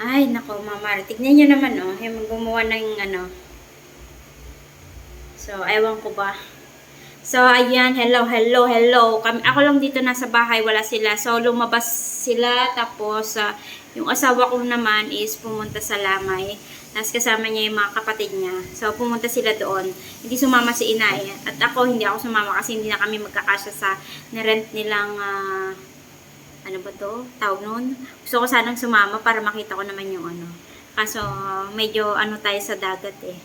Ay, nako, Mama. Tignan nyo naman, oh. Yung gumawa ng ano. So, ewan ko ba. So, ayan. Hello, hello, hello. Kami, ako lang dito nasa bahay. Wala sila. So, lumabas sila. Tapos, ah, yung asawa ko naman is pumunta sa Lamay. Tapos kasama niya yung mga kapatid niya. So, pumunta sila doon. Hindi sumama si inay. At ako, hindi ako sumama kasi hindi na kami magkakasya sa na-rent nilang ah, ano ba to? Tawag nun? Gusto ko sanang sumama para makita ko naman yung ano. Kaso, medyo ano tayo sa dagat eh.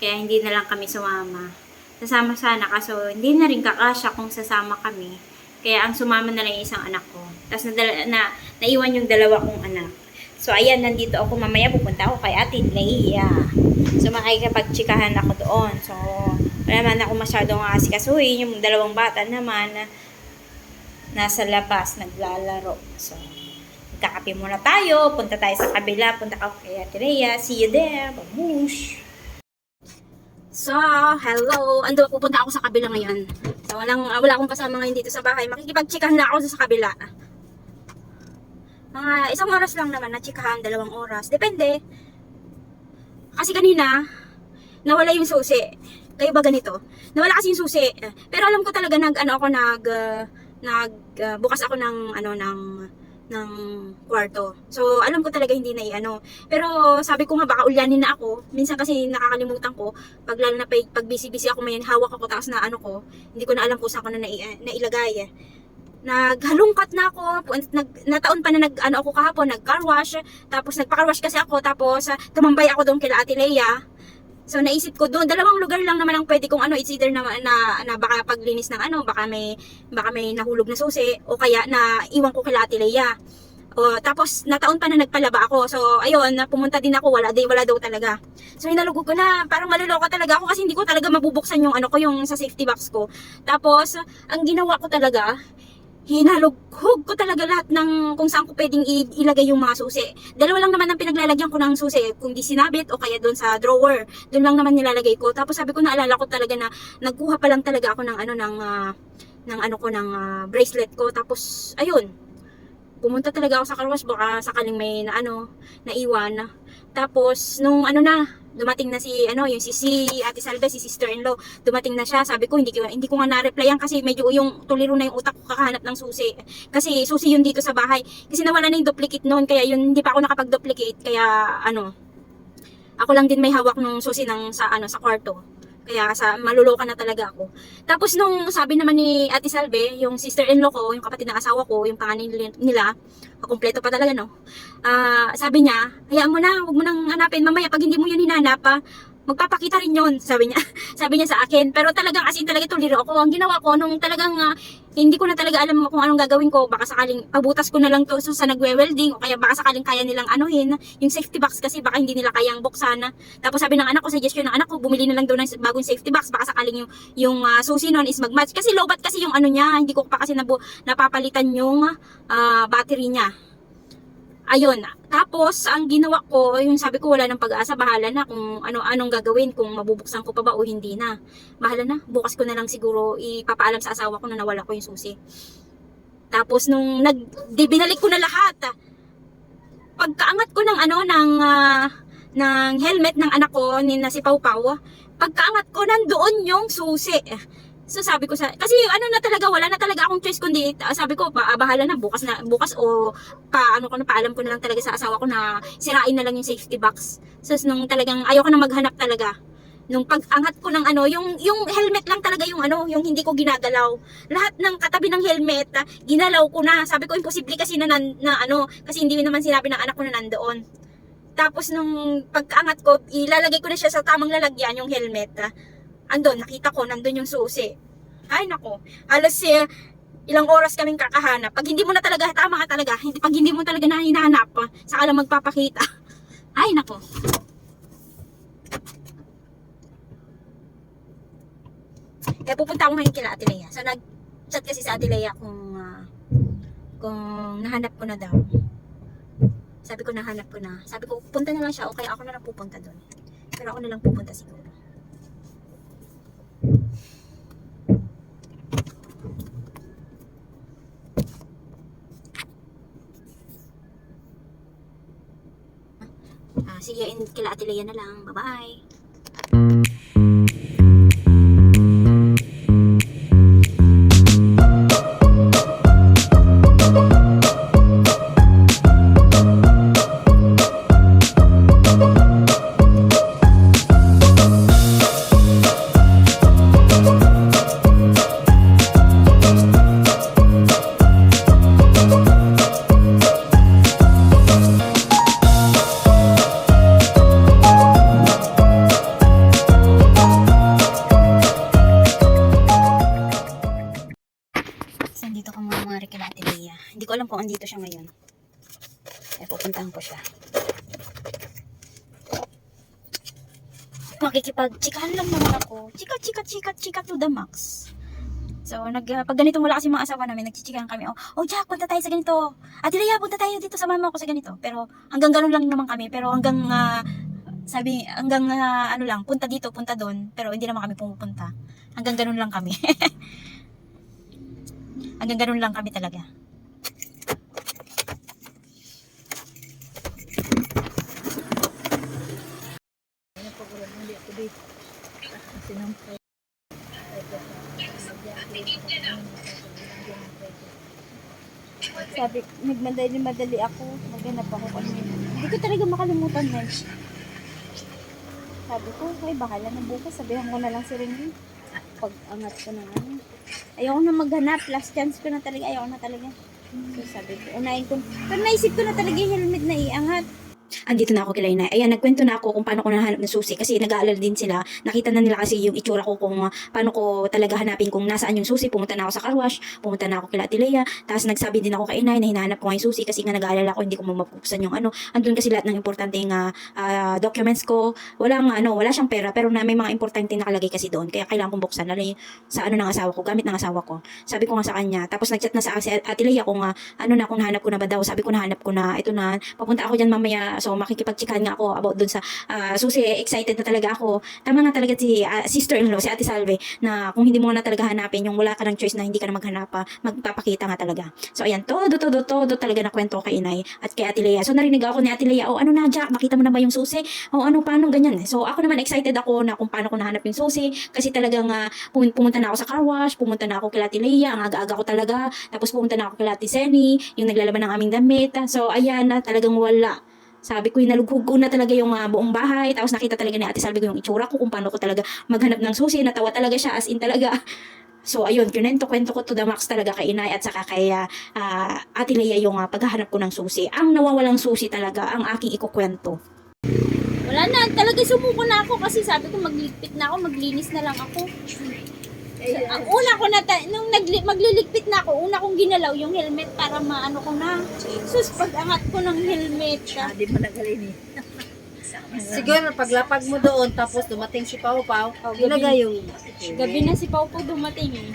Kaya hindi na lang kami sumama. Sasama sana, kaso hindi na rin kakasya kung sasama kami. Kaya ang sumama na lang yung isang anak ko. Tapos nadala, na, naiwan yung dalawa kong anak. So, ayan, nandito ako mamaya. Pupunta ako kay Ate Leia. So, makikipagtsikahan ako doon. So, wala naman ako masyadong asikasuhin. Yung dalawang bata naman, nasa labas, naglalaro. So, magkakape muna tayo. Punta tayo sa kabila. Punta ako kay Ate Rhea. See you there. Babush! So, hello. Ando, pupunta ako sa kabila ngayon. So, walang, ah, wala akong kasama ngayon dito sa bahay. Makikipagtsikahan na ako sa kabila. Mga isang oras lang naman na tsikahan, dalawang oras. Depende. Kasi kanina, nawala yung susi. Kayo ba ganito? Nawala kasi yung susi. Pero alam ko talaga nag ano ako nag uh, nag uh, bukas ako ng ano ng ng kwarto. So, alam ko talaga hindi na i-ano. Pero sabi ko nga baka ulyanin na ako. Minsan kasi nakakalimutan ko. Pag lalo na pag, pag busy-busy ako may hawak ako tapos na ano ko, hindi ko na alam kung saan ko na nai- nailagay. Naghalungkat na ako. Nag, nataon pa na nag ano ako kahapon, nag car wash. Tapos nagpa-car wash kasi ako. Tapos uh, tumambay ako doon kila Ate Leia. So naisip ko doon, dalawang lugar lang naman ang pwede kong ano, it's either na, na, na baka paglinis ng ano, baka may, baka may nahulog na susi, o kaya na iwan ko kila Ate Leia. O, tapos nataon pa na nagpalaba ako. So ayun, pumunta din ako, wala, di, wala daw talaga. So hinalugog ko na, parang maluloko talaga ako kasi hindi ko talaga mabubuksan yung ano ko, yung sa safety box ko. Tapos, ang ginawa ko talaga, hinalughog ko talaga lahat ng kung saan ko pwedeng ilagay yung mga susi. Dalawa lang naman ang pinaglalagyan ko ng susi, kung di sinabit o kaya doon sa drawer. Doon lang naman nilalagay ko. Tapos sabi ko naalala ko talaga na nagkuha pa lang talaga ako ng ano ng ah, ng ano ko ng ah, bracelet ko. Tapos ayun. Pumunta talaga ako sa karwas baka sakaling may na ano, naiwan. Tapos nung ano na, dumating na si ano yung si, si Ate Salve si sister-in-law dumating na siya. Sabi ko hindi ko hindi ko nga na-replyan kasi medyo yung tuliro na yung utak ko kakahanap ng susi. Kasi susi yun dito sa bahay. Kasi nawala na yung duplicate noon kaya yun hindi pa ako nakapag-duplicate. Kaya ano ako lang din may hawak nung susi ng sa ano sa kwarto kaya sa maluloka na talaga ako. Tapos nung sabi naman ni Ate Salve, yung sister-in-law ko, yung kapatid ng asawa ko, yung panganin nila, kumpleto pa talaga no. Ah, sabi niya, hayaan mo na, huwag mo nang hanapin mamaya pag hindi mo yun hinanap, ah, magpapakita rin yun, sabi niya. sabi niya sa akin. Pero talagang as in talaga tuliro ako. Ang ginawa ko nung talagang ah, hindi ko na talaga alam kung anong gagawin ko. Baka sakaling pabutas ko na lang to so, sa nagwe-welding o kaya baka sakaling kaya nilang anuhin yung safety box kasi baka hindi nila kayang buksan. Tapos sabi ng anak ko, suggestion ng anak ko, bumili na lang daw ng bagong safety box. Baka sakaling yung, yung ah, susi nun is mag-match. Kasi lobat kasi yung ano niya, hindi ko pa kasi nabu, napapalitan yung ah, battery niya. Ayun. Tapos, ang ginawa ko, yung sabi ko wala nang pag-asa, bahala na kung ano anong gagawin, kung mabubuksan ko pa ba o hindi na. Bahala na. Bukas ko na lang siguro ipapaalam sa asawa ko na nawala ko yung susi. Tapos nung nag di, binalik ko na lahat. Pagkaangat ko ng ano ng ah, ng helmet ng anak ko ni na si Pau, pagkaangat ko nandoon yung susi. So sabi ko sa kasi ano na talaga wala na talaga akong choice kundi ah, sabi ko pa, ah, bahala na bukas na bukas o pa ano ko na paalam ko na lang talaga sa asawa ko na sirain na lang yung safety box. So nung talagang ayaw ko na maghanap talaga. Nung pag-angat ko ng ano, yung yung helmet lang talaga yung ano, yung hindi ko ginagalaw. Lahat ng katabi ng helmet, ah, ginalaw ko na. Sabi ko imposible kasi na, nan- na ano, kasi hindi naman sinabi ng anak ko na nandoon. Tapos nung pagkaangat ko, ilalagay ko na siya sa tamang lalagyan yung helmet. ah. Andun, nakita ko, nandun yung susi. Ay, nako. Halos eh, ilang oras kaming kakahanap. Pag hindi mo na talaga, tama ka talaga. Hindi, pag hindi mo talaga na hinahanap, ah, saka lang magpapakita. Ay, nako. Kaya pupunta ako ngayon kila Ate Lea. So, nag-chat kasi sa Ate Lea kung, ah, kung nahanap ko na daw. Sabi ko nahanap ko na. Sabi ko, punta na lang siya o kaya ako na lang pupunta doon. Pero ako na lang pupunta siguro. You in kila Ate Lea na lang. Bye-bye. Pupuntahan ko siya. Makikipag-chikahan lang naman ako. Chika, chika, chika, chika to the max. So, nag, uh, pag ganito wala kasi mga asawa namin, nagchichikahan kami. Oh, oh, Jack, punta tayo sa ganito. Ate Lea, punta tayo dito sa mama ko sa ganito. Pero, hanggang ganun lang naman kami. Pero hanggang, ah, sabi, hanggang, ah, ano lang, punta dito, punta doon. Pero hindi naman kami pumupunta. Hanggang ganun lang kami. hanggang ganun lang kami talaga. Sabi, nagmadali madali ako. Naghanap ako kanina. Hindi ko talaga makalimutan na. Sabi ko, ay bahala na bukas. Sabihan ko na lang si Ringy. Pag angat ko ng ano. Ayoko na maghanap. Last chance ko na talaga. Ayoko na talaga. So sabi ko, unahin ko. Pero naisip ko na talaga yung helmet na iangat. Andito na ako kila Inay. Ayan, nagkwento na ako kung paano ko nahanap ng susi kasi nag-aalala din sila. Nakita na nila kasi yung itsura ko kung uh, paano ko talaga hanapin kung nasaan yung susi. Pumunta na ako sa car wash, pumunta na ako kila Tilea. Tapos nagsabi din ako kay Inay na hinahanap ko yung susi kasi nga nag-aalala ko hindi ko mabuksan yung ano. Andun kasi lahat ng importanteng uh, uh, documents ko. Wala nga ano, wala siyang pera pero na may mga importante nakalagay kasi doon. Kaya kailangan kong buksan. Lalo yung sa ano ng asawa ko, gamit ng asawa ko. Sabi ko nga sa kanya. Tapos nagchat na sa Ate Leia kung uh, ano na kung nahanap ko na ba daw. Sabi ko nahanap ko na ito na papunta ako diyan mamaya. So makikipagchikahan nga ako about doon sa uh, susi. Excited na talaga ako. Tama nga talaga si uh, sister-in-law, si Ate Salve na kung hindi mo na talaga hanapin yung wala ka ng choice na hindi ka na maghanap pa, magpapakita nga talaga. So ayan, todo, todo, todo talaga na kwento kay Inay at kay Ate Leia. So narinig ako ni Ate Leia, oh ano na Jack, makita mo na ba yung susi? Oh ano, paano ganyan? So ako naman excited ako na kung paano ko nahanap yung susi kasi talagang uh, pum- pumunta na ako sa car wash, pumunta na ako kay Ate Leia, ang aga-aga ko talaga. Tapos pumunta na ako kay Ate Seni, yung naglalaban ng aming damit. So ayan na, talagang wala. Sabi ko, nalughog ko na talaga yung uh, buong bahay. Tapos nakita talaga ni Ate Salvi ko yung itsura ko kung paano ko talaga maghanap ng susi. Natawa talaga siya as in talaga. So ayun, kinento kwento ko to the max talaga kay Inay at saka kay uh, uh, Ate Leia yung uh, paghahanap ko ng susi. Ang nawawalang susi talaga ang aking ikukwento. Wala na, talaga sumuko na ako kasi sabi ko magligpit na ako, maglinis na lang ako. Ang una ko na, ta- nung nagli- magliligpit na ako, una kong ginalaw yung helmet para maano ko na. Sus, pag angat ko ng helmet, ah, Hindi mo nagalini. Siguro paglapag mo doon tapos dumating si Pau Pau, Oh, ilagay yung gabi na si Pau po dumating eh.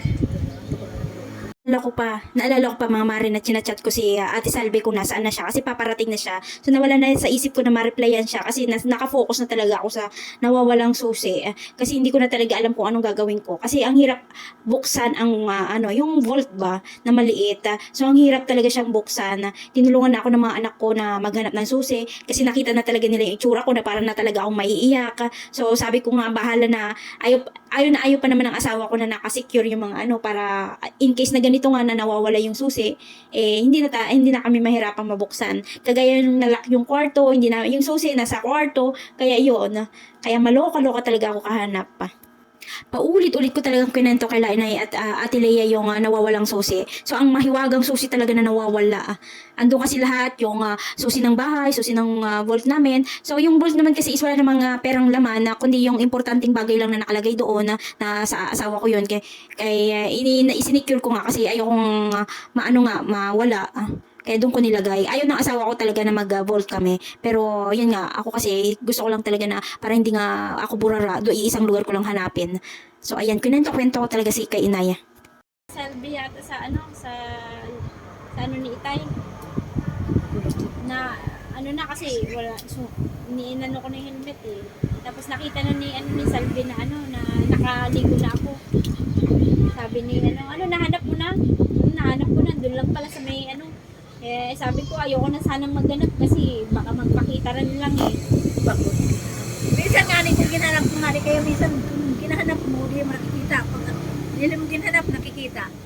Naalala ko pa, naalala ko pa mga mare na chinachat ko si uh, Ate Salve kung nasaan na siya kasi paparating na siya. So nawala na sa isip ko na ma-replyan siya kasi nas, nakafocus na talaga ako sa nawawalang susi. Kasi hindi ko na talaga alam kung anong gagawin ko. Kasi ang hirap buksan ang uh, ano, yung vault ba na maliit. ah. so ang hirap talaga siyang buksan. Tinulungan na ako ng mga anak ko na maghanap ng susi kasi nakita na talaga nila yung itsura ko na parang na talaga akong maiiyak. So sabi ko nga bahala na ayaw, ayaw na pa naman ng asawa ko na nakasecure yung mga ano para in case na ganito nga na nawawala yung susi, eh hindi na ta, hindi na kami mahirapang mabuksan. Kagaya yung nalak yung kwarto, hindi na yung susi nasa kwarto, kaya yun. Kaya maloka-loka talaga ako kahanap pa. Paulit-ulit ko talagang kinento kay Lainay at uh, Ate Leia yung uh, nawawalang susi. So, ang mahiwagang susi talaga na nawawala. ah. Andun kasi lahat, yung uh, susi ng bahay, susi ng uh, vault namin. So, yung vault naman kasi is wala namang uh, perang laman na kundi yung importanteng bagay lang na nakalagay doon na, na sa asawa ko yun. Kay, kay uh, ini, isinicure ko nga kasi ayokong uh, maano nga, mawala. ah. Kaya doon ko nilagay. Ayaw ng asawa ko talaga na mag-vault kami. Pero, yun nga, ako kasi gusto ko lang talaga na para hindi nga ako burara, do iisang lugar ko lang hanapin. So, ayan, kinento-kwento ko talaga si kay Inaya. Salvi yata sa ano, sa, sa ano ni Itay. Na, ano na kasi, wala, so, iniinano ko na yung helmet eh. Tapos nakita na ni, ano, ni Salvi na ano, na nakaligo na ako. Sabi ni, ano, ano, nahanap mo na? "Hmm, nahanap ko na, doon lang pala sa may, ano, eh, sabi ko, ayoko na sanang magganap kasi baka magpakita rin lang eh. pagod. Minsan nga rin kung ginanap mo nga rin, kaya minsan kung ginahanap mo, di mo nakikita. Pag hindi mo ginanap, nakikita.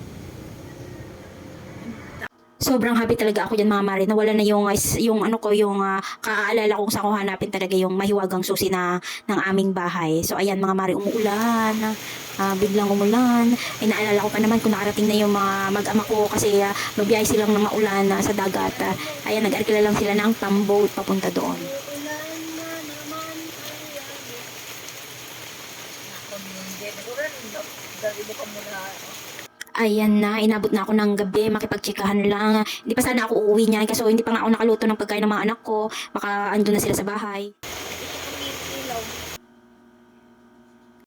Sobrang happy talaga ako dyan mga mare nawala na yung yung ano ko yung ah, kaaalala kong sa ko hanapin talaga yung mahiwagang susi na ng aming bahay. So ayan mga mare umuulan ah, biglang umulan. Ay naalala ko pa naman kung nakarating na yung mga mag-ama ko kasi uh, mabiyahe silang ng maulan ah, sa dagat Ah, ayan nag-arkila lang sila ng pamboat papunta doon Ayan na, inabot na ako ng gabi, makipagtsikahan lang. Hindi pa sana ako uuwi niyan kasi hindi pa nga ako nakaluto ng pagkain ng mga anak ko. Baka andun na sila sa bahay.